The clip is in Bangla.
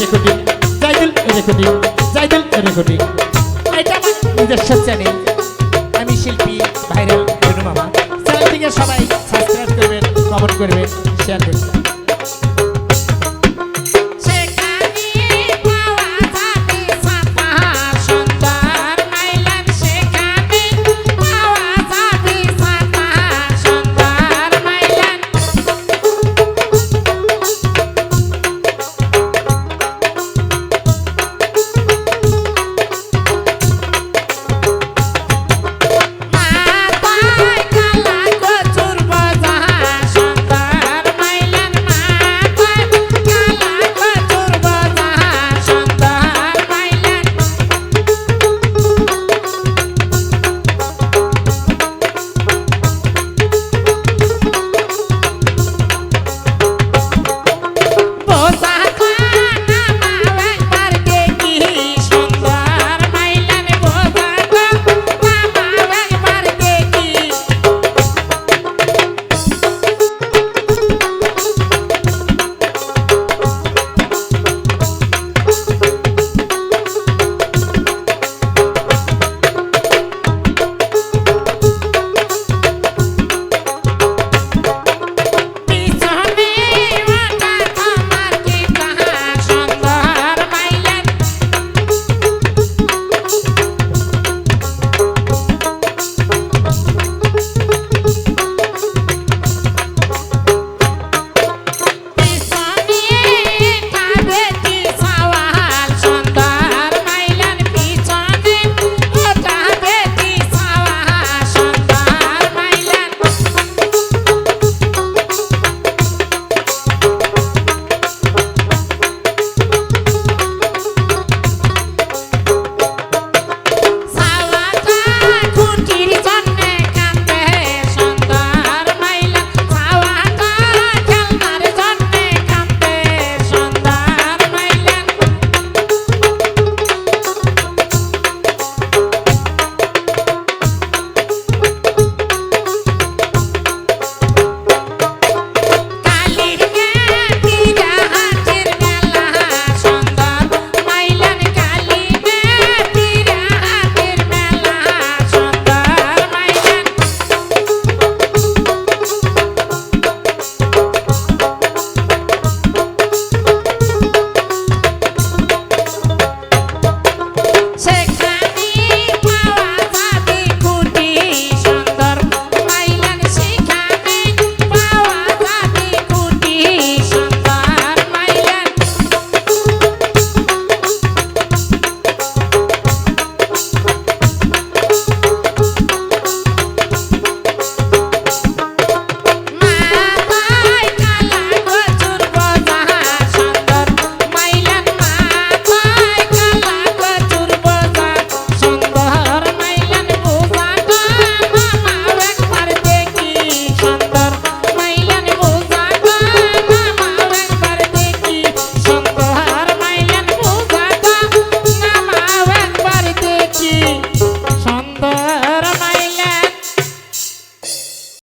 recording Zaidul recording Zaidul recording এটা আমার নিজস্ব চ্যানেল আমি শিল্পী ভাইরাল মামা। চ্যানেলটিকে সবাই সাবস্ক্রাইব করবেন কমেন্ট করবেন শেয়ার করবেন।